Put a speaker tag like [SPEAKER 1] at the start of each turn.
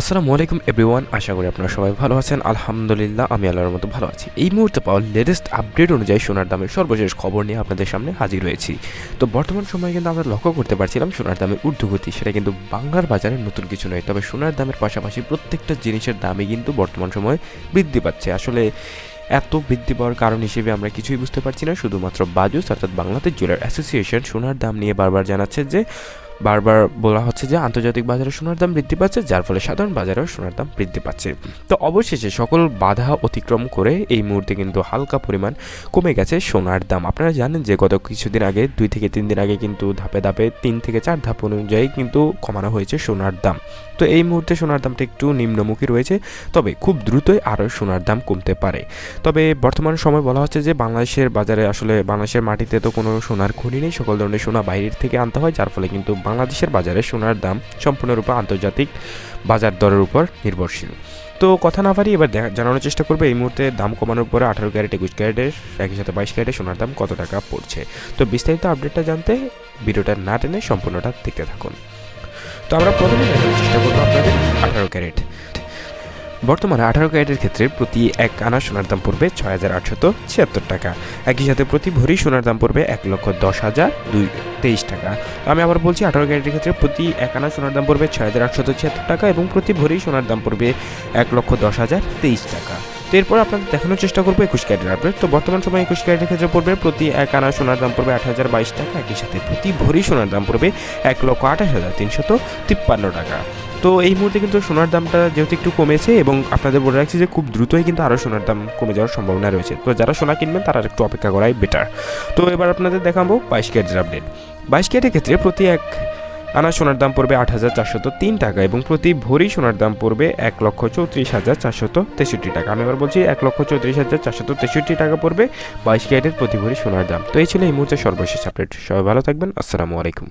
[SPEAKER 1] আসসালামু আলাইকুম এভরিওয়ান, আশা করি আপনারা সবাই ভালো আছেন। আলহামদুলিল্লাহ, আমি আল্লাহর মতো ভালো আছি। এই মুহূর্তে পাওয়া লেটেস্ট আপডেট অনুযায়ী সোনার দামের সর্বশেষ খবর নিয়ে আপনাদের সামনে হাজির হয়েছি। তো বর্তমান সময়ে কিন্তু আমরা লক্ষ্য করতে পারছিলাম সোনার দামের ঊর্ধ্বগতি, সেটা কিন্তু বাংলার বাজারে নতুন কিছু নয়। তবে সোনার দামের পাশাপাশি প্রত্যেকটা জিনিসের দামই কিন্তু বর্তমান সময়ে বৃদ্ধি পাচ্ছে। আসলে এত বৃদ্ধি পাওয়ার কারণ হিসেবে আমরা কিছুই বুঝতে পারছি না। শুধুমাত্র বাজুস, অর্থাৎ বাংলাদেশ জুয়েলার অ্যাসোসিয়েশন সোনার দাম নিয়ে বারবার জানাচ্ছে যে বারবার বলা হচ্ছে যে আন্তর্জাতিক বাজারে সোনার দাম বৃদ্ধি পাচ্ছে, যার ফলে সাধারণ বাজারেও সোনার দাম বৃদ্ধি পাচ্ছে। তো অবশেষে সকল বাধা অতিক্রম করে এই মুহূর্তে কিন্তু হালকা পরিমাণ কমে গেছে সোনার দাম। আপনারা জানেন যে গত কিছুদিন আগে, দুই থেকে তিন দিন আগে কিন্তু ধাপে ধাপে তিন থেকে চার ধাপ অনুযায়ী কিন্তু কমানো হয়েছে সোনার দাম। তো এই মুহূর্তে সোনার দামটা একটু নিম্নমুখী রয়েছে, তবে খুব দ্রুতই আরও সোনার দাম কমতে পারে। তবে বর্তমান সময় বলা হচ্ছে যে বাংলাদেশের বাজারে আসলে বাংলাদেশের মাটিতে তো কোনো সোনার খনি নেই, সকল ধরনের সোনা বাইরের থেকে আনতে হয়, যার ফলে কিন্তু বাংলাদেশের বাজারে সোনার দাম সম্পূর্ণরূপে আন্তর্জাতিক বাজার দরের উপর নির্ভরশীল। তো কথা না পারি এবার জানানোর চেষ্টা করবে, এই মুহূর্তে দাম কমানোর পরে আঠারো ক্যারেট, একুশ ক্যারেটের একই সাথে বাইশ ক্যারেটে সোনার দাম কত টাকা পড়ছে? তো বিস্তারিত আপডেটটা জানতে ভিডিওটা না টেনে সম্পূর্ণটা দেখতে থাকুন। তো আমরা প্রথমে চেষ্টা করব আপনাদের আঠারো ক্যারেট। বর্তমানে আঠারো ক্যারেটের ক্ষেত্রে প্রতি এক আনা সোনার দাম পড়বে ছয় হাজার আটশত ছিয়াত্তর টাকা। একই সাথে প্রতি ভরি সোনার দাম পড়বে এক লক্ষ দশ হাজার দুই তেইশ টাকা। আমি আবার বলছি, আঠারো ক্যারেটের ক্ষেত্রে প্রতি এক আনা সোনার দাম পড়বে ছয় হাজার আটশত ছিয়াত্তর টাকা এবং প্রতি ভরি সোনার দাম পড়বে এক লক্ষ দশ হাজার তেইশ টাকা। তো এরপর আপনাদের দেখানোর চেষ্টা করব একুশ ক্যারেটের আপডেট তো বর্তমান সময় একুশ ক্যারেটের ক্ষেত্রে পড়বে প্রতি এক আনা সোনার দাম পড়বে আট হাজার বাইশ টাকা। একই সাথে প্রতি ভরি সোনার দাম পড়বে এক লক্ষ আঠাশ হাজার তিনশত তিপ্পান্ন টাকা। তো এই মুহূর্তে কিন্তু সোনার দামটা যেহেতু একটু কমেছে এবং আপনাদের বলে রাখছি যে খুব দ্রুতই কিন্তু আরও সোনার দাম কমে যাওয়ার সম্ভাবনা রয়েছে। তো যারা সোনা কিনবেন তারা একটু অপেক্ষা করাই বেটার তো এবার আপনাদের দেখাবো বাইশ ক্যারেটের আপডেট বাইশ ক্যারেটের ক্ষেত্রে প্রতি এক আনা সোনার দাম পড়বে আট হাজার চারশত তিন টাকা এবং প্রতি ভরি সোনার দাম পড়বে এক লক্ষ চৌত্রিশ হাজার চারশত তেষট্টি টাকা। আমি এবার বলছি এক লক্ষ চৌত্রিশ হাজার চারশত তেষট্টি টাকা পড়বে বাইশ ক্যারেটের প্রতি ভরি সোনার দাম। তো এই ছিল এই মুহূর্তে সর্বশেষ আপডেট সবাই ভালো থাকবেন। আসসালামু আলাইকুম।